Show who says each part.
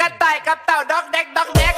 Speaker 1: กระต่ายกับเต่าด็อกเด็กด็อกเด็ก